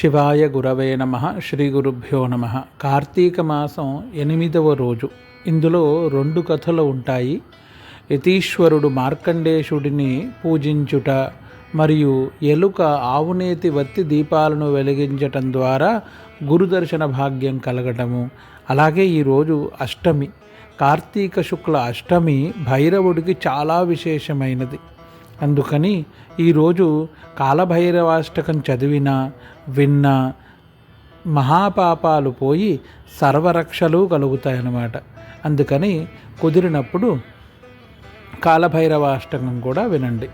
శివాయ గురవే నమ శ్రీ గురుభ్యో నమ. కార్తీక మాసం ఎనిమిదవ రోజు. ఇందులో రెండు కథలు ఉంటాయి. యతీశ్వరుడు మార్కండేశుడిని పూజించుట మరియు ఎలుక ఆవునేతి వత్తి దీపాలను వెలిగించటం ద్వారా గురుదర్శన భాగ్యం కలగటము. అలాగే ఈరోజు అష్టమి. కార్తీక శుక్ల అష్టమి భైరవుడికి చాలా విశేషమైనది. అందుకని ఈరోజు కాలభైరవాష్టకం చదివినా విన్నా మహాపాపాలు పోయి సర్వరక్షలు కలుగుతాయన్నమాట. అందుకని కుదిరినప్పుడు కాలభైరవాష్టకం కూడా వినండి.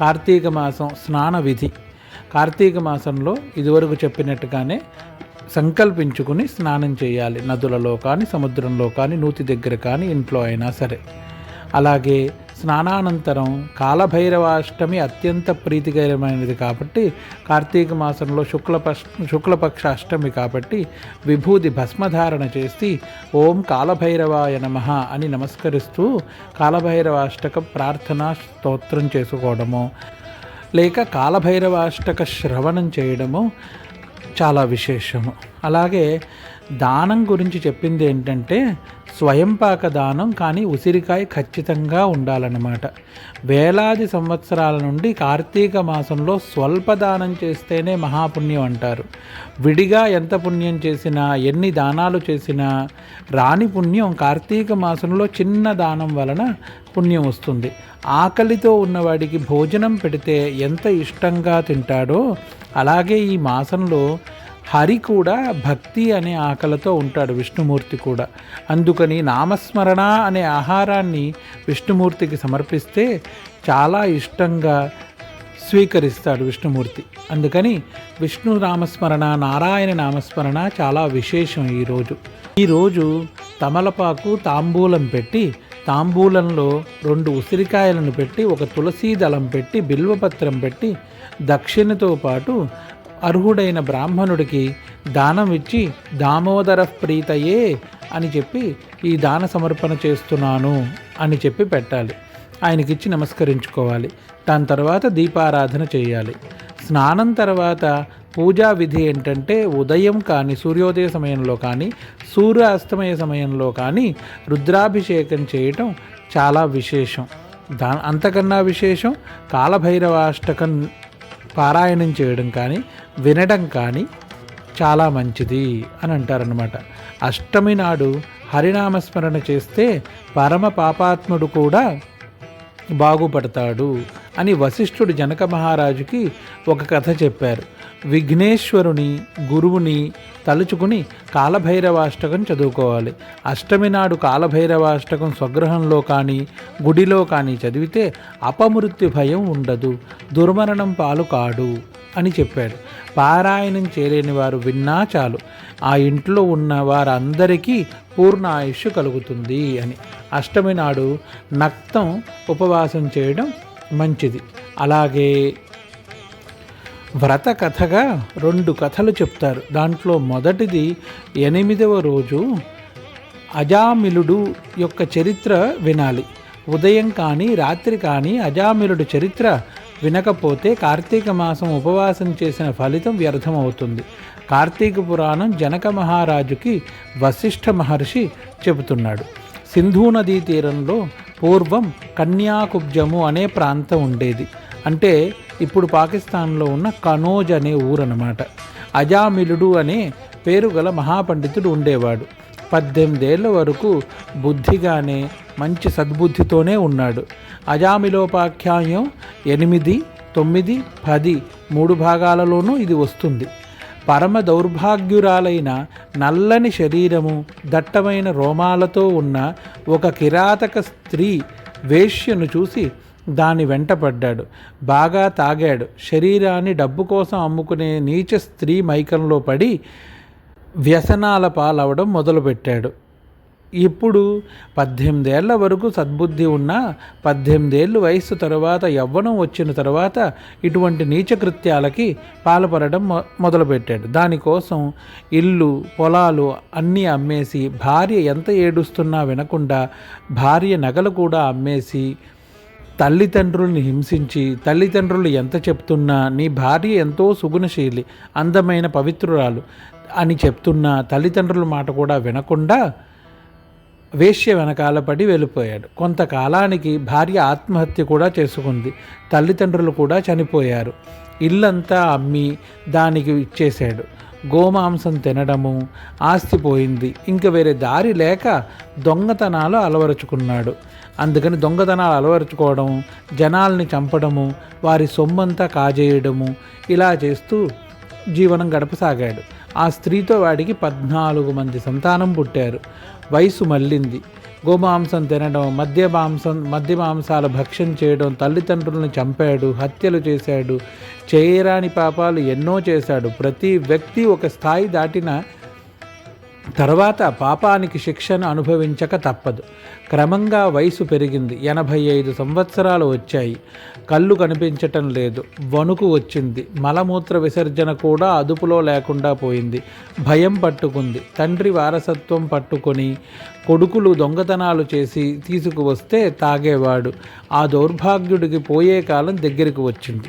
కార్తీక మాసం స్నాన విధి. కార్తీక మాసంలో ఇదివరకు చెప్పినట్టుగానే సంకల్పించుకుని స్నానం చేయాలి. నదులలో కానీ సముద్రంలో కానీ నూతి దగ్గర కానీ ఇంట్లో అయినా సరే. అలాగే స్నానానంతరం కాలభైరవాష్టమి అత్యంత ప్రీతికరమైనది కాబట్టి కార్తీక మాసంలో శుక్లపక్ష శుక్లపక్ష అష్టమి కాబట్టి విభూది భస్మధారణ చేసి ఓం కాలభైరవాయ నమ అని నమస్కరిస్తూ కాలభైరవాష్టక ప్రార్థన స్తోత్రం చేసుకోవడము లేక కాలభైరవాష్టక శ్రవణం చేయడము చాలా విశేషము. అలాగే దానం గురించి చెప్పింది ఏంటంటే స్వయంపాక దానం కానీ ఉసిరికాయ ఖచ్చితంగా ఉండాలన్నమాట. వేలాది సంవత్సరాల నుండి కార్తీక మాసంలో స్వల్ప దానం చేస్తేనే మహాపుణ్యం అంటారు. విడిగా ఎంత పుణ్యం చేసినా ఎన్ని దానాలు చేసినా రాని పుణ్యం కార్తీక మాసంలో చిన్న దానం వలన పుణ్యం వస్తుంది. ఆకలితో ఉన్నవాడికి భోజనం పెడితే ఎంత ఇష్టంగా తింటాడో అలాగే ఈ మాసంలో హరి కూడా భక్తి అనే ఆకలతో ఉంటాడు విష్ణుమూర్తి కూడా. అందుకని నామస్మరణ అనే ఆహారాన్ని విష్ణుమూర్తికి సమర్పిస్తే చాలా ఇష్టంగా స్వీకరిస్తాడు విష్ణుమూర్తి. అందుకని విష్ణు నామస్మరణ నారాయణ నామస్మరణ చాలా విశేషం ఈరోజు ఈరోజు తమలపాకు తాంబూలం పెట్టి తాంబూలంలో రెండు ఉసిరికాయలను పెట్టి ఒక తులసీ దళం పెట్టి బిల్వపత్రం పెట్టి దక్షిణతో పాటు అర్హుడైన బ్రాహ్మణుడికి దానం ఇచ్చి దామోదర ప్రీతయే అని చెప్పి ఈ దాన సమర్పణ చేస్తున్నాను అని చెప్పి పెట్టాలి. ఆయనకిచ్చి నమస్కరించుకోవాలి. దాని తర్వాత దీపారాధన చేయాలి. స్నానం తర్వాత పూజా విధి ఏంటంటే ఉదయం కానీ సూర్యోదయ సమయంలో కానీ సూర్యాస్తమయ సమయంలో కానీ రుద్రాభిషేకం చేయటం చాలా విశేషం. దా అంతకన్నా విశేషం కాలభైరవాష్టకం పారాయణం చేయడం కానీ వినడం కానీ చాలా మంచిది అని అంటారనమాట అష్టమి నాడు హరినామస్మరణ చేస్తే పరమ పాపాత్ముడు కూడా బాగుపడతాడు అని వశిష్ఠుడు జనక మహారాజుకి ఒక కథ చెప్పారు. విఘ్నేశ్వరుని గురువుని తలుచుకుని కాలభైరవాష్టకం చదువుకోవాలి. అష్టమి నాడు కాలభైరవాష్టకం స్వగృహంలో కానీ గుడిలో కానీ చదివితే అపమృత్యు భయం ఉండదు. దుర్మరణం పాలు కాడు అని చెప్పాడు. పారాయణం చేరేని వారు విన్నా చాలు. ఆ ఇంట్లో ఉన్న వారందరికీ పూర్ణ ఆయుష్ కలుగుతుంది అని. అష్టమి నాడు నక్తం ఉపవాసం చేయడం మంచిది. అలాగే వ్రత కథగా రెండు కథలు చెప్తారు. దాంట్లో మొదటిది ఎనిమిదవ రోజు అజామిలుడు యొక్క చరిత్ర వినాలి. ఉదయం కానీ రాత్రి కానీ అజామిలుడు చరిత్ర వినకపోతే కార్తీక మాసం ఉపవాసం చేసిన ఫలితం వ్యర్థమవుతుంది. కార్తీక పురాణం జనక మహారాజుకి వశిష్ఠ మహర్షి చెబుతున్నాడు. సింధు నదీ తీరంలో పూర్వం కన్యాకుబ్జము అనే ప్రాంతం ఉండేది. అంటే ఇప్పుడు పాకిస్తాన్లో ఉన్న కనోజ్ అనే ఊరన్నమాట. అజామిలుడు అనే పేరు గల మహాపండితుడు ఉండేవాడు. పద్దెనిమిదేళ్ళ వరకు బుద్ధిగానే మంచి సద్బుద్ధితోనే ఉన్నాడు. అజామిలోపాఖ్యాయం ఎనిమిది తొమ్మిది పది మూడు భాగాలలోనూ ఇది వస్తుంది. పరమ దౌర్భాగ్యురాలైన నల్లని శరీరము దట్టమైన రోమాలతో ఉన్న ఒక కిరాతక స్త్రీ వేష్యను చూసి దాని వెంటపడ్డాడు బాగా తాగాడు. శరీరాన్ని డబ్బు కోసం అమ్ముకునే నీచ స్త్రీ మైకంలో పడి వ్యసనాల పాలవడం మొదలుపెట్టాడు. ఇప్పుడు పద్దెనిమిదేళ్ళ వరకు సద్బుద్ధి ఉన్నా పద్దెనిమిదేళ్ళు వయస్సు తర్వాత యవ్వనం వచ్చిన తర్వాత ఇటువంటి నీచకృత్యాలకి పాల్పడడం మొ మొదలుపెట్టాడు. దానికోసం ఇల్లు పొలాలు అన్నీ అమ్మేసి భార్య ఎంత ఏడుస్తున్నా వినకుండా భార్య నగలు కూడా అమ్మేసి తల్లిదండ్రుల్ని హింసించి తల్లిదండ్రులు ఎంత చెప్తున్నా నీ భార్య ఎంతో సుగుణశీలి అందమైన పవిత్రురాలు అని చెప్తున్నా తల్లిదండ్రుల మాట కూడా వినకుండా వేశ్య వెనకాల పడి వెళ్ళిపోయాడు. కొంతకాలానికి భార్య ఆత్మహత్య కూడా చేసుకుంది. తల్లిదండ్రులు కూడా చనిపోయారు. ఇల్లంతా అమ్మి దానికి ఇచ్చేశాడు. గోమాంసం తినడము ఆస్తి పోయింది ఇంక వేరే దారి లేక దొంగతనాలు అలవరుచుకున్నాడు. అందుకని దొంగతనాలు అలవరుచుకోవడం జనాల్ని చంపడము వారి సొమ్మంతా కాజేయడము ఇలా చేస్తూ జీవనం గడపసాగాడు. ఆ స్త్రీతో వాడికి పద్నాలుగు మంది సంతానం పుట్టారు. వయసు మళ్ళింది. గోమాంసం తినడం మద్య మాంసం మద్య మాంసాల భక్ష్యం చేయడం తల్లిదండ్రులను చంపాడు హత్యలు చేశాడు చేయరాని పాపాలు ఎన్నో చేశాడు. ప్రతి వ్యక్తి ఒక స్థాయి దాటిన తర్వాత పాపానికి శిక్షను అనుభవించక తప్పదు. క్రమంగా వయసు పెరిగింది. ఎనభై ఐదు సంవత్సరాలు వచ్చాయి. కళ్ళు కనిపించటం లేదు. వణుకు వచ్చింది. మలమూత్ర విసర్జన కూడా అదుపులో లేకుండా పోయింది. భయం పట్టుకుంది. తండ్రి వారసత్వం పట్టుకొని కొడుకులు దొంగతనాలు చేసి తీసుకువస్తే తాగేవాడు. ఆ దౌర్భాగ్యుడికి పోయే కాలం దగ్గరికి వచ్చింది.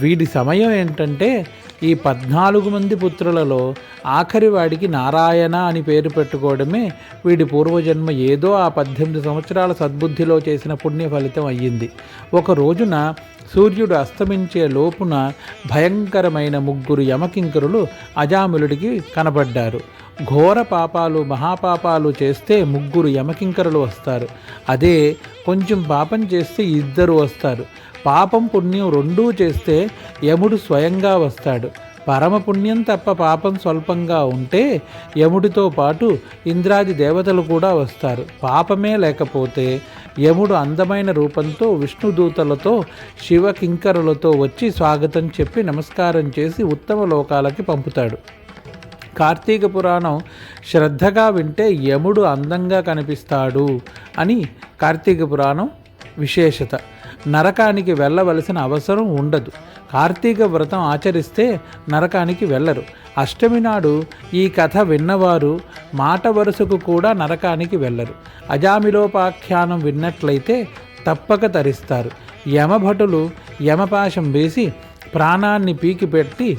వీడి సమయం ఏంటంటే ఈ పద్నాలుగు మంది పుత్రులలో ఆఖరివాడికి నారాయణ అని పేరు పెట్టుకోవడమే వీడి పూర్వజన్మ ఏదో ఆ పద్దెనిమిది సంవత్సరాల సద్బుద్ధిలో చేసిన పుణ్య ఫలితం అయ్యింది. ఒక రోజున సూర్యుడు అస్తమించే లోపున భయంకరమైన ముగ్గురు యమకింకరులు అజాములుడికి కనబడ్డారు. ఘోర పాపాలు మహాపాపాలు చేస్తే ముగ్గురు యమకింకరులు వస్తారు. అదే కొంచెం పాపం చేస్తే ఇద్దరు వస్తారు. పాపం పుణ్యం రెండూ చేస్తే యముడు స్వయంగా వస్తాడు. పరమ పుణ్యం తప్ప పాపం స్వల్పంగా ఉంటే యముడితో పాటు ఇంద్రాది దేవతలు కూడా వస్తారు. పాపమే లేకపోతే యముడు అందమైన రూపంతో విష్ణుదూతలతో శివకింకరులతో వచ్చి స్వాగతం చెప్పి నమస్కారం చేసి ఉత్తమ లోకాలకి పంపుతాడు. కార్తీక పురాణం శ్రద్ధగా వింటే యముడు అందంగా కనిపిస్తాడు అని కార్తీక పురాణం విశేషత. నరకానికి వెళ్ళవలసిన అవసరం ఉండదు. కార్తీక వ్రతం ఆచరిస్తే నరకానికి వెళ్ళరు. అష్టమి నాడు ఈ కథ విన్నవారు మాట వరుసకు కూడా నరకానికి వెళ్ళరు. అజామిలోపాఖ్యానం విన్నట్లయితే తప్పక తరిస్తారు. యమభటులు యమపాశం వేసి ప్రాణాన్ని పీకిపెట్టి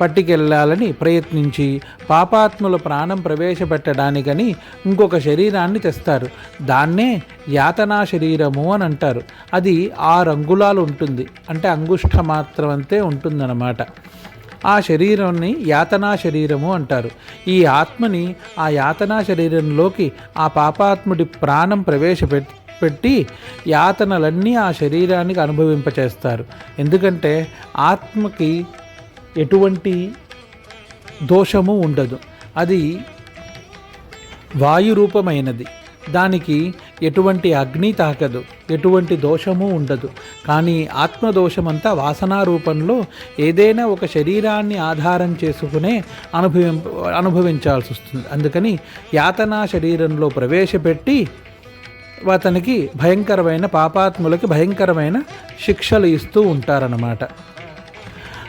పట్టుకెళ్ళాలని ప్రయత్నించి పాపాత్ముల ప్రాణం ప్రవేశపెట్టడానికని ఇంకొక శరీరాన్ని తెస్తారు. దాన్నే యాతనా శరీరము అని అంటారు. అది ఆరు అంగుళాలు ఉంటుంది. అంటే అంగుష్ట మాత్రం అంతే ఉంటుందన్నమాట. ఆ శరీరాన్ని యాతనా శరీరము అంటారు. ఈ ఆత్మని ఆ యాతనా శరీరంలోకి ఆ పాపాత్ముడి ప్రాణం ప్రవేశపెట్టి పెట్టి యాతనలన్నీ ఆ శరీరానికి అనుభవింపచేస్తారు. ఎందుకంటే ఆత్మకి ఎటువంటి దోషము ఉండదు. అది వాయురూపమైనది. దానికి ఎటువంటి అగ్ని తాకదు ఎటువంటి దోషము ఉండదు. కానీ ఆత్మదోషమంతా వాసనా రూపంలో ఏదైనా ఒక శరీరాన్ని ఆధారం చేసుకునే అనుభవం అనుభవించాల్సి వస్తుంది. అందుకని యాతనా శరీరంలో ప్రవేశపెట్టి అతనికి భయంకరమైన పాపాత్ములకి భయంకరమైన శిక్షలు ఇస్తూ ఉంటారన్నమాట.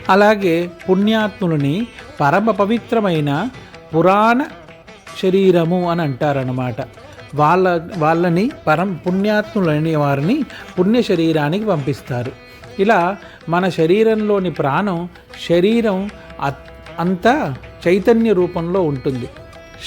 అలాగే పుణ్యాత్ములని పరమ పవిత్రమైన పురాణ శరీరము అని అంటారనమాట వాళ్ళ వాళ్ళని పరం పుణ్యాత్ములని వారిని పుణ్య శరీరానికి పంపిస్తారు. ఇలా మన శరీరంలోని ప్రాణం శరీరం అంతా చైతన్య రూపంలో ఉంటుంది.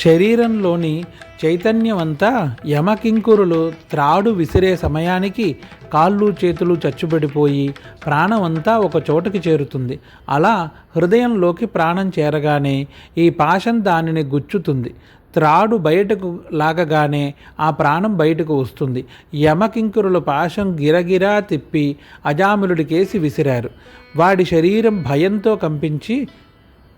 శరీరంలోని చైతన్యం అంతా యమకింకురులు త్రాడు విసిరే సమయానికి కాళ్ళు చేతులు చచ్చుబడిపోయి ప్రాణం అంతా ఒక చోటకి చేరుతుంది. అలా హృదయంలోకి ప్రాణం చేరగానే ఈ పాశం దానిని గుచ్చుతుంది. త్రాడు బయటకు లాగగానే ఆ ప్రాణం బయటకు వస్తుంది. యమకింకురుల పాశం గిరగిరా తిప్పి అజాములుడికేసి విసిరారు. వాడి శరీరం భయంతో కంపించి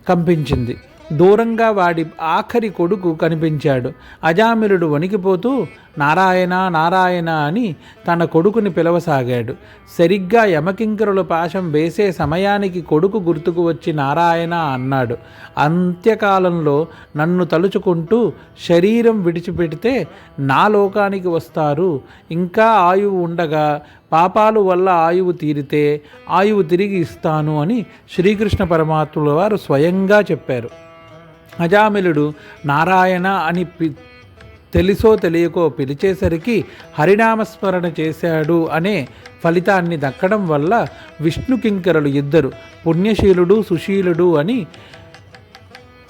కంపించింది. దూరంగా వాడి ఆఖరి కొడుకు కనిపించాడు. అజామిలుడు వణికిపోతూ నారాయణ నారాయణ అని తన కొడుకుని పిలవసాగాడు. సరిగ్గా యమకింకరుల పాశం వేసే సమయానికి కొడుకు గుర్తుకు వచ్చి నారాయణ అన్నాడు. అంత్యకాలంలో నన్ను తలుచుకుంటూ శరీరం విడిచిపెడితే నా లోకానికి వస్తారు. ఇంకా ఆయువు ఉండగా పాపాలు వల్ల ఆయువు తీరితే ఆయువు తిరిగి ఇస్తాను అని శ్రీకృష్ణ పరమాత్ముల వారు స్వయంగా చెప్పారు. అజామిలుడు నారాయణ అని పి తెలిసో తెలియకో పిలిచేసరికి హరినామస్మరణ చేశాడు అనే ఫలితాన్ని దక్కడం వల్ల విష్ణు కింకరులు ఇద్దరు పుణ్యశీలుడు సుశీలుడు అని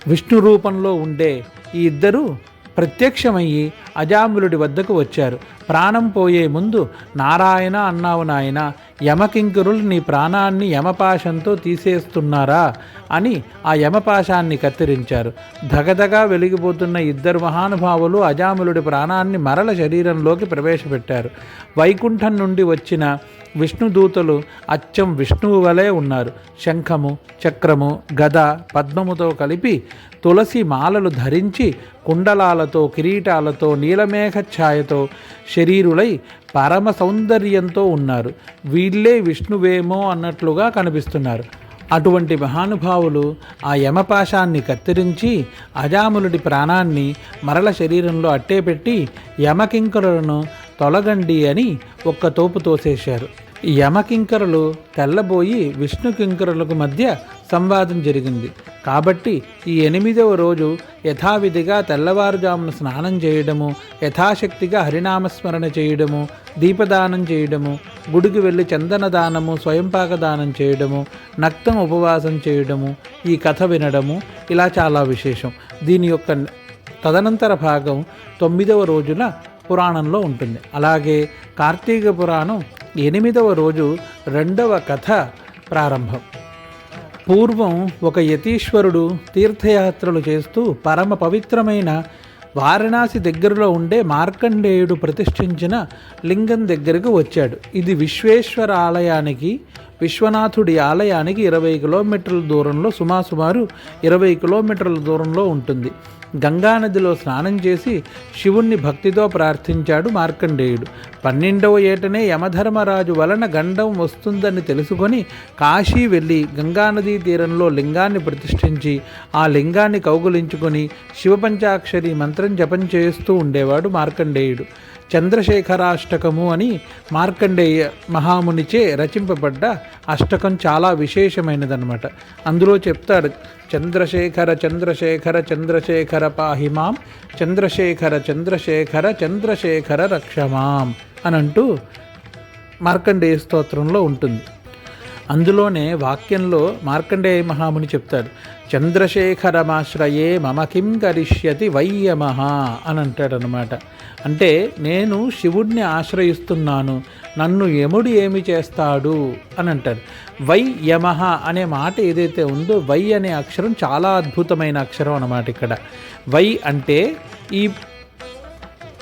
విష్ణు రూపంలో ఉండే ఈ ఇద్దరు ప్రత్యక్షమయ్యి అజాములుడి వద్దకు వచ్చారు. ప్రాణం పోయే ముందు నారాయణ అన్నావు నాయన యమకింకురులు నీ ప్రాణాన్ని యమపాశంతో తీసేస్తున్నారా అని ఆ యమపాశాన్ని కత్తిరించారు. ధగధగా వెలిగిపోతున్న ఇద్దరు మహానుభావులు అజాములుడి ప్రాణాన్ని మరల శరీరంలోకి ప్రవేశపెట్టారు. వైకుంఠం నుండి వచ్చిన విష్ణుదూతలు అచ్చం విష్ణువు వలె ఉన్నారు. శంఖము చక్రము గద పద్మముతో కలిపి తులసి మాలలు ధరించి కుండలాలతో కిరీటాలతో నీలమేఘ ఛాయతో శరీరులై పరమ సౌందర్యంతో ఉన్నారు. వీళ్ళే విష్ణువేమో అన్నట్లుగా కనిపిస్తున్నారు. అటువంటి మహానుభావులు ఆ యమపాశాన్ని కత్తిరించి అజాములుడి ప్రాణాన్ని మరల శరీరంలో అట్టేపెట్టి యమకింకరులను తొలగండి అని ఒక్క తోపు తోసేశారు. యమకింకరులు తెల్లబోయి విష్ణు కింకరులకు మధ్య సంవాదం జరిగింది. కాబట్టి ఈ ఎనిమిదవ రోజు యథావిధిగా తెల్లవారుజామున స్నానం చేయడము యథాశక్తిగా హరినామస్మరణ చేయడము దీపదానం చేయడము గుడికి వెళ్ళి చందన దానము స్వయంపాక దానం చేయడము నక్తం ఉపవాసం చేయడము ఈ కథ వినడము ఇలా చాలా విశేషం. దీని యొక్క తదనంతర భాగం తొమ్మిదవ రోజున పురాణంలో ఉంటుంది. అలాగే కార్తీక పురాణం ఎనిమిదవ రోజు రెండవ కథ ప్రారంభం. పూర్వం ఒక యతీశ్వరుడు తీర్థయాత్రలు చేస్తూ పరమ పవిత్రమైన వారణాసి దగ్గరలో ఉండే మార్కండేయుడు ప్రతిష్ఠించిన లింగం దగ్గరకు వచ్చాడు. ఇది విశ్వేశ్వర ఆలయానికి విశ్వనాథుడి ఆలయానికి ఇరవై కిలోమీటర్ల దూరంలో సుమాసుమారు ఇరవై కిలోమీటర్ల దూరంలో ఉంటుంది. గంగానదిలో స్నానం చేసి శివుణ్ణి భక్తితో ప్రార్థించాడు మార్కండేయుడు. పన్నెండవ ఏటనే యమధర్మరాజు వలన గండం వస్తుందని తెలుసుకొని కాశీ వెళ్ళి గంగానదీ తీరంలో లింగాన్ని ప్రతిష్ఠించి ఆ లింగాన్ని కౌగులించుకొని శివపంచాక్షరి మంత్రం జపం చేస్తూ ఉండేవాడు మార్కండేయుడు. చంద్రశేఖరాష్టకము అని మార్కండేయ మహామునిచే రచింపబడ్డ అష్టకం చాలా విశేషమైనదన్నమాట. అందులో చెప్తాడు చంద్రశేఖర చంద్రశేఖర చంద్రశేఖర పాహిమాం చంద్రశేఖర చంద్రశేఖర చంద్రశేఖర రక్షమాం అని అంటూ మార్కండేయ స్తోత్రంలో ఉంటుంది. అందులోనే వాక్యంలో మార్కండేయ మహాముని చెప్తాడు చంద్రశేఖరమాశ్రయే మమ కిం కరిష్యతి వైయమహ అని అంటాడనమాట అంటే నేను శివుడిని ఆశ్రయిస్తున్నాను నన్ను యముడు ఏమి చేస్తాడు అని అంటాడు. వై యమహ అనే మాట ఏదైతే ఉందో వై అనే అక్షరం చాలా అద్భుతమైన అక్షరం అన్నమాట ఇక్కడ. వై అంటే ఈ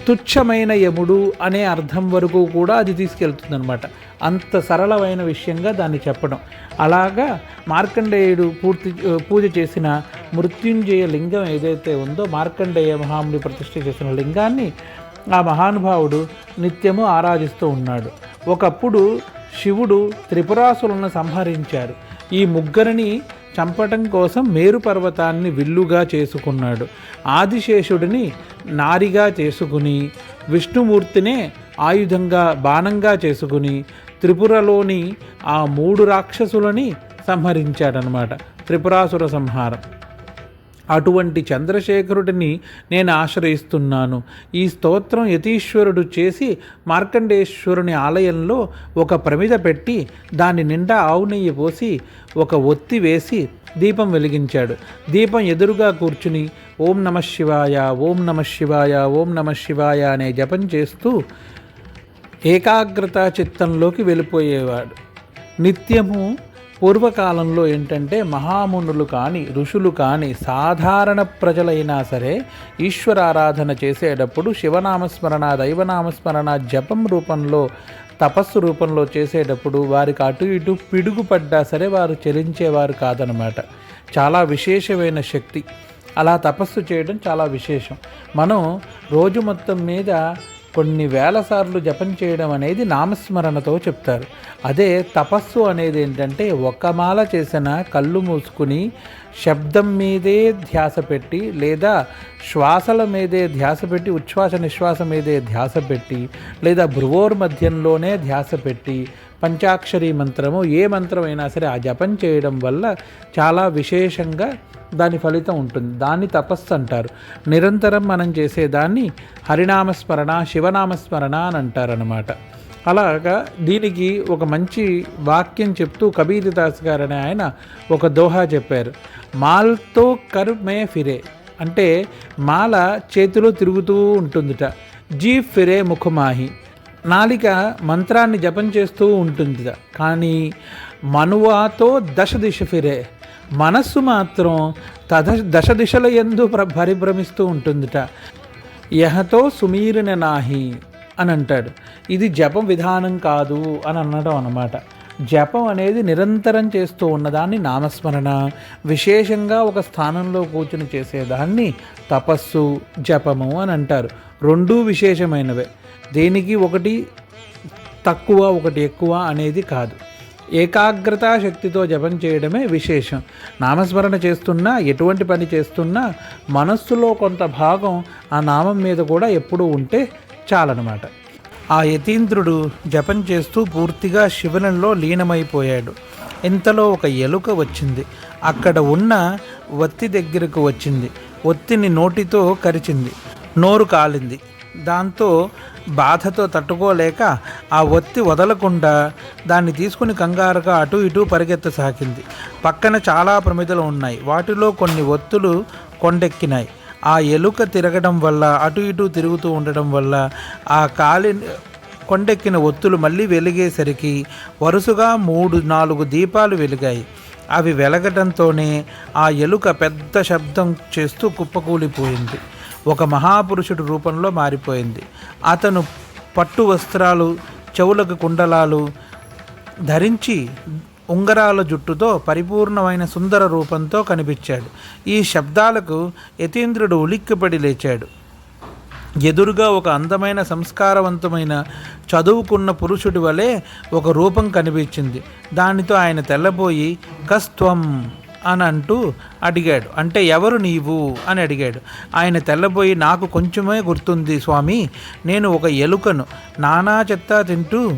తుచ్చమైన యముడు అనే అర్థం వరకు కూడా అది తీసుకెళ్తుందనమాట అంత సరళమైన విషయంగా దాన్ని చెప్పడం. అలాగా మార్కండేయుడు పూర్తి పూజ చేసిన మృత్యుంజయ లింగం ఏదైతే ఉందో మార్కండేయ మహాముని ప్రతిష్ఠ చేసిన లింగాన్ని ఆ మహానుభావుడు నిత్యము ఆరాధిస్తూ ఉన్నాడు. ఒకప్పుడు శివుడు త్రిపురాసులను సంహరించారు. ఈ ముగ్గురిని చంపటం కోసం మేరు పర్వతాన్ని విల్లుగా చేసుకున్నాడు. ఆదిశేషుడిని నారిగా చేసుకుని విష్ణుమూర్తినే ఆయుధంగా బాణంగా చేసుకుని త్రిపురలోని ఆ మూడు రాక్షసులని సంహరించాడనమాట త్రిపురాసుర సంహారం. అటువంటి చంద్రశేఖరుడిని నేను ఆశ్రయిస్తున్నాను. ఈ స్తోత్రం యతీశ్వరుడు చేసి మార్కండేశ్వరుని ఆలయంలో ఒక ప్రమిద పెట్టి దాని నిండా ఆవు నెయ్యి పోసి ఒక ఒత్తి వేసి దీపం వెలిగించాడు. దీపం ఎదురుగా కూర్చుని ఓం నమ శివాయ ఓం నమ శివాయ ఓం నమ శివాయ అనే జపం చేస్తూ ఏకాగ్రత చిత్తంలోకి వెళ్ళిపోయేవాడు. నిత్యము పూర్వకాలంలో ఏంటంటే మహామునులు కానీ ఋషులు కానీ సాధారణ ప్రజలైనా సరే ఈశ్వరారాధన చేసేటప్పుడు శివనామస్మరణ దైవనామస్మరణ జపం రూపంలో తపస్సు రూపంలో చేసేటప్పుడు వారికి అటు ఇటు పిడుగుపడ్డా సరే వారు చెలించేవారు కాదనమాట. చాలా విశేషమైన శక్తి. అలా తపస్సు చేయడం చాలా విశేషం. మనం రోజు మొత్తం మీద కొన్ని వేల సార్లు జపం చేయడం అనేది నామస్మరణతో చెప్తారు. అదే తపస్సు అనేది ఏంటంటే ఒక మాల చేసిన కళ్ళు మూసుకుని శబ్దం మీదే ధ్యాస పెట్టి లేదా శ్వాసల మీదే ధ్యాస పెట్టి ఉచ్ఛ్వాస నిశ్వాస మీదే ధ్యాస పెట్టి లేదా భ్రువోర్ మధ్యంలోనే ధ్యాస పెట్టి పంచాక్షరి మంత్రము ఏ మంత్రమైనా సరే ఆ జపం చేయడం వల్ల చాలా విశేషంగా దాని ఫలితం ఉంటుంది. దాన్ని తపస్సు అంటారు. నిరంతరం మనం చేసేదాన్ని హరినామస్మరణ శివనామస్మరణ అని అంటారనమాట అలాగా దీనికి ఒక మంచి వాక్యం చెప్తూ కబీరదాస్ గారు అనే ఆయన ఒక దోహా చెప్పారు. మాల్తో కర్ మే ఫిరే అంటే మాల చేతిలో తిరుగుతూ ఉంటుందిట. జీ ఫిరే ముఖమాహి. నాలిక మంత్రాన్ని జపం చేస్తూ ఉంటుంది కానీ మనువాతో దశ దిశ ఫిరే. మనస్సు మాత్రం తద దశ దిశల ఎందు పరిభ్రమిస్తూ ఉంటుందిట. యహతో సుమీరిన నాహి అని అంటాడు ఇది జపం విధానం కాదు అని అనడం అన్నమాట. జపం అనేది నిరంతరం చేస్తూ ఉన్నదాన్ని నామస్మరణ విశేషంగా ఒక స్థానంలో కూర్చుని చేసేదాన్ని తపస్సు జపము అని అంటారు. రెండూ విశేషమైనవే. దేనికి ఒకటి తక్కువ ఒకటి ఎక్కువ అనేది కాదు. ఏకాగ్రతా శక్తితో జపం చేయడమే విశేషం. నామస్మరణ చేస్తున్నా ఎటువంటి పని చేస్తున్నా మనస్సులో కొంత భాగం ఆ నామం మీద కూడా ఎప్పుడూ ఉంటే చాలన్నమాట. ఆ యతీంద్రుడు జపం చేస్తూ పూర్తిగా శివనంలో లీనమైపోయాడు. ఇంతలో ఒక ఎలుక వచ్చింది. అక్కడ ఉన్న వత్తి దగ్గరకు వచ్చింది. ఒత్తిని నోటితో కరిచింది. నోరు కాలింది. దాంతో బాధతో తట్టుకోలేక ఆ ఒత్తి వదలకుండా దాన్ని తీసుకుని కంగారుగా అటు ఇటు పరిగెత్తసాగింది. పక్కన చాలా ప్రమిదలు ఉన్నాయి. వాటిలో కొన్ని ఒత్తులు కొండెక్కినాయి. ఆ ఎలుక తిరగడం వల్ల అటు ఇటు తిరుగుతూ ఉండడం వల్ల ఆ కాలి కొండెక్కిన ఒత్తులు మళ్ళీ వెలిగేసరికి వరుసగా మూడు నాలుగు దీపాలు వెలిగాయి. అవి వెలగటంతోనే ఆ ఎలుక పెద్ద శబ్దం చేస్తూ కుప్పకూలిపోయింది. ఒక మహాపురుషుడు రూపంలో మారిపోయింది. అతను పట్టు వస్త్రాలు చెవులకు కుండలాలు ధరించి ఉంగరాల జుట్టుతో పరిపూర్ణమైన సుందర రూపంతో కనిపించాడు. ఈ శబ్దాలకు యతీంద్రుడు ఉలిక్కిపడి లేచాడు. ఎదురుగా ఒక అందమైన సంస్కారవంతమైన చదువుకున్న పురుషుడి వలె ఒక రూపం కనిపించింది. దానితో ఆయన తెల్లబోయి కస్త్వం అని అంటూ అడిగాడు. అంటే ఎవరు నీవు? అని అడిగాడు. ఆయన తెల్లబోయి నాకు కొంచెమే గుర్తుంది స్వామి నేను ఒక ఎలుకను నానా చెత్త తింటూ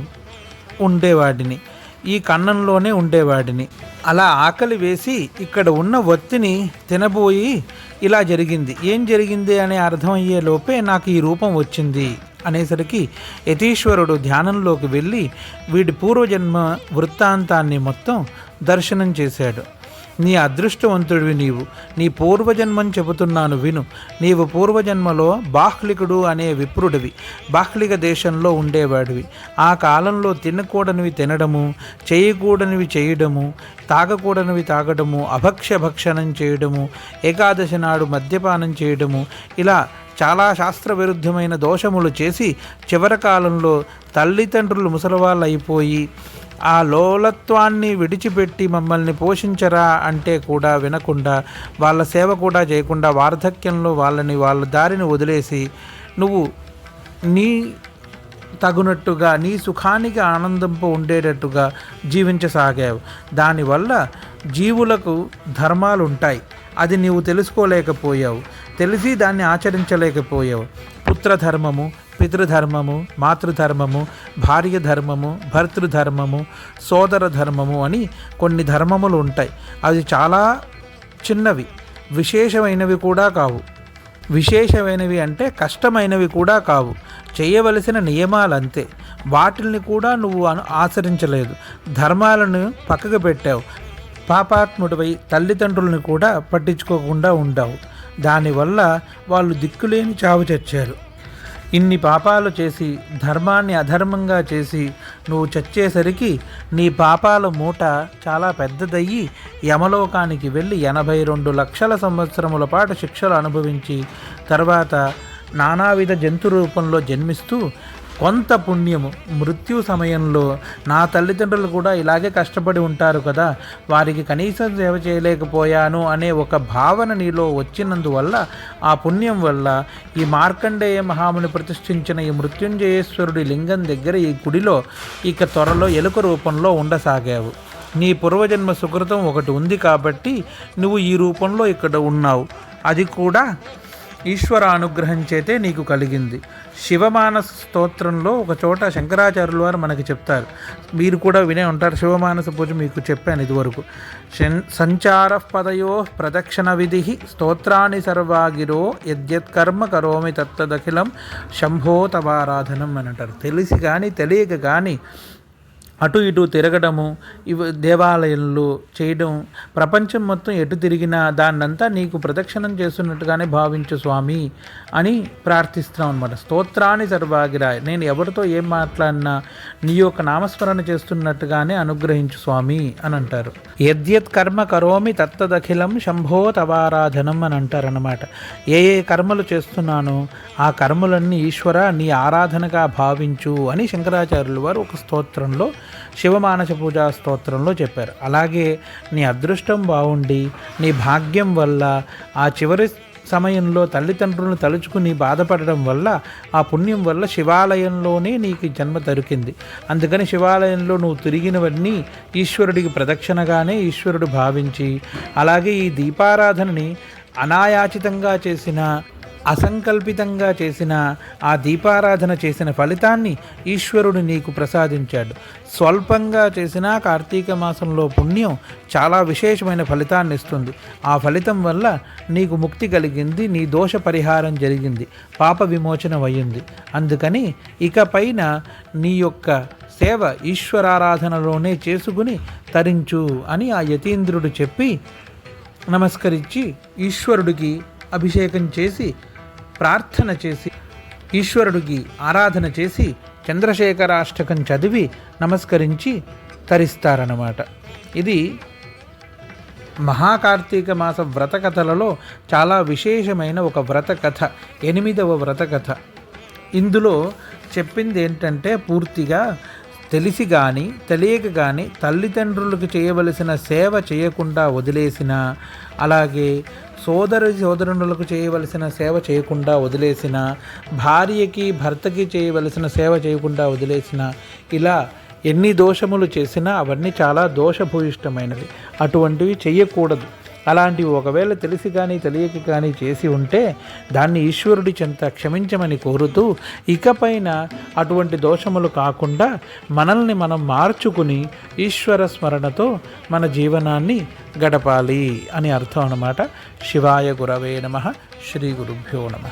ఉండేవాడిని. ఈ కన్నంలోనే ఉండేవాడిని. అలా ఆకలి వేసి ఇక్కడ ఉన్న ఒత్తిని తినబోయి ఇలా జరిగింది. ఏం జరిగింది అనే అర్థమయ్యే లోపే నాకు ఈ రూపం వచ్చింది అనేసరికి యతీశ్వరుడు ధ్యానంలోకి వెళ్ళి వీడి పూర్వజన్మ వృత్తాంతాన్ని మొత్తం దర్శనం చేశాడు. నీ అదృష్టవంతుడివి నీవు. నీ పూర్వజన్మని చెబుతున్నాను విను. నీవు పూర్వజన్మలో బాహ్లికుడు అనే విప్రుడివి. బాహ్లిక దేశంలో ఉండేవాడివి. ఆ కాలంలో తినకూడనివి తినడము చేయకూడనివి చేయడము తాగకూడనివి తాగడము అభక్ష్య భక్షణం చేయడము ఏకాదశి నాడు మద్యపానం చేయడము ఇలా చాలా శాస్త్ర విరుద్ధమైన దోషములు చేసి చివరి కాలంలో తల్లిదండ్రులు ముసలివాళ్ళు అయిపోయి ఆ లోలత్వాన్ని విడిచిపెట్టి మమ్మల్ని పోషించరా అంటే కూడా వినకుండా వాళ్ళ సేవ కూడా చేయకుండా వార్ధక్యంలో వాళ్ళని వాళ్ళ దారిని వదిలేసి నువ్వు నీ తగునట్టుగా నీ సుఖానికి ఆనందింపు ఉండేటట్టుగా జీవించసాగావు. దానివల్ల జీవులకు ధర్మాలు ఉంటాయి అది నీవు తెలుసుకోలేకపోయావు. తెలిసి దాన్ని ఆచరించలేకపోయావు. పుత్రధర్మము పితృధర్మము మాతృధర్మము భార్య ధర్మము భర్తృధర్మము సోదర ధర్మము అని కొన్ని ధర్మములు ఉంటాయి. అది చాలా చిన్నవి విశేషమైనవి కూడా కావు. విశేషమైనవి అంటే కష్టమైనవి కూడా కావు. చేయవలసిన నియమాలు అంతే వాటిల్ని కూడా నువ్వు అను ఆచరించలేదు. ధర్మాలను పక్కకు పెట్టావు. పాపాత్ముడివై తల్లిదండ్రులను కూడా పట్టించుకోకుండా ఉండావు. దానివల్ల వాళ్ళు దిక్కులేని చావు చచ్చారు. ఇన్ని పాపాలు చేసి ధర్మాన్ని అధర్మంగా చేసి నువ్వు చచ్చేసరికి నీ పాపాల మూట చాలా పెద్దదయ్యి యమలోకానికి వెళ్ళి ఎనభై రెండు లక్షల సంవత్సరముల పాటు శిక్షలు అనుభవించి తర్వాత నానావిధ జంతు రూపంలో జన్మిస్తూ కొంత పుణ్యము మృత్యు సమయంలో నా తల్లిదండ్రులు కూడా ఇలాగే కష్టపడి ఉంటారు కదా వారికి కనీసం సేవ చేయలేకపోయాను అనే ఒక భావన నీలో వచ్చినందువల్ల ఆ పుణ్యం వల్ల ఈ మార్కండేయ మహాముని ప్రతిష్ఠించిన ఈ మృత్యుంజయేశ్వరుడి లింగం దగ్గర ఈ గుడిలో ఇక త్వరలో ఎలుక రూపంలో ఉండసాగావు. నీ పూర్వజన్మ సుకృతం ఒకటి ఉంది కాబట్టి నువ్వు ఈ రూపంలో ఇక్కడ ఉన్నావు. అది కూడా ఈశ్వర అనుగ్రహం చేతే నీకు కలిగింది. శివమానస స్తోత్రంలో ఒక చోట శంకరాచార్యుల వారు మనకి చెప్తారు. మీరు కూడా వినే ఉంటారు. శివమానస పూజ మీకు చెప్పాను ఇదివరకు. షన్ సంచార పదయో ప్రదక్షిణ విధి స్తోత్రాన్ని సర్వాగిరో యద్యత్కర్మ కరోమి తత్తదఖిలం శంభో తవారాధనం అని అంటారు. తెలిసి కానీ తెలియక కానీ అటు ఇటు తిరగడము ఇవి దేవాలయంలో చేయడం ప్రపంచం మొత్తం ఎటు తిరిగినా దాన్నంతా నీకు ప్రదక్షిణం చేస్తున్నట్టుగానే భావించు స్వామి అని ప్రార్థిస్తున్నాం అనమాట స్తోత్రాన్ని సర్వాగిరాయ్. నేను ఎవరితో ఏం మాట్లాడినా నీ యొక్క నామస్మరణ చేస్తున్నట్టుగానే అనుగ్రహించు స్వామి అని అంటారు. యద్యత్ కర్మ కరోమి తత్తదఖిలం శంభో తవారాధనం అని అంటారనమాట ఏ ఏ కర్మలు చేస్తున్నానో ఆ కర్మలన్నీ ఈశ్వర నీ ఆరాధనగా భావించు అని శంకరాచార్యులు వారు ఒక స్తోత్రంలో శివమానస పూజా స్తోత్రంలో చెప్పారు. అలాగే నీ అదృష్టం బాగుండి నీ భాగ్యం వల్ల ఆ చివరి సమయంలో తల్లిదండ్రులను తలుచుకుని బాధపడడం వల్ల ఆ పుణ్యం వల్ల శివాలయంలోనే నీకు జన్మ దొరికింది. అందుకని శివాలయంలో నువ్వు తిరిగినవన్నీ ఈశ్వరుడికి ప్రదక్షిణగానే ఈశ్వరుడు భావించి అలాగే ఈ దీపారాధనని అనాయాచితంగా చేసిన అసంకల్పితంగా చేసిన ఆ దీపారాధన చేసిన ఫలితాన్ని ఈశ్వరుడు నీకు ప్రసాదించాడు. స్వల్పంగా చేసిన కార్తీక మాసంలో పుణ్యం చాలా విశేషమైన ఫలితాన్ని ఇస్తుంది. ఆ ఫలితం వల్ల నీకు ముక్తి కలిగింది నీ దోష పరిహారం జరిగింది పాప విమోచనం అయ్యింది. అందుకని ఇకపైన నీ యొక్క సేవ ఈశ్వరారాధనలోనే చేసుకుని తరించు అని ఆ యతీంద్రుడు చెప్పి నమస్కరించి ఈశ్వరుడికి అభిషేకం చేసి ప్రార్థన చేసి ఈశ్వరుడికి ఆరాధన చేసి చంద్రశేఖరాష్టకం చదివి నమస్కరించి తరిస్తారన్నమాట. ఇది మహాకార్తీక మాస వ్రత కథలలో చాలా విశేషమైన ఒక వ్రత కథ ఎనిమిదవ వ్రత కథ. ఇందులో చెప్పింది ఏంటంటే పూర్తిగా తెలిసి కానీ తెలియక కానీ తల్లిదండ్రులకు చేయవలసిన సేవ చేయకుండా వదిలేసిన అలాగే సోదరు సోదరులకు చేయవలసిన సేవ చేయకుండా వదిలేసిన భార్యకి భర్తకి చేయవలసిన సేవ చేయకుండా వదిలేసిన ఇలా ఎన్ని దోషములు చేసినా అవన్నీ చాలా దోషభూయిష్టమైనవి. అటువంటివి చేయకూడదు. అలాంటివి ఒకవేళ తెలిసి కానీ తెలియక కానీ చేసి ఉంటే దాన్ని ఈశ్వరుడి చెంత క్షమించమని కోరుతూ ఇకపైన అటువంటి దోషములు కాకుండా మనల్ని మనం మార్చుకుని ఈశ్వర స్మరణతో మన జీవనాన్ని గడపాలి అని అర్థం అన్నమాట. శివాయ గురవే నమ. శ్రీ గురుభ్యో నమ.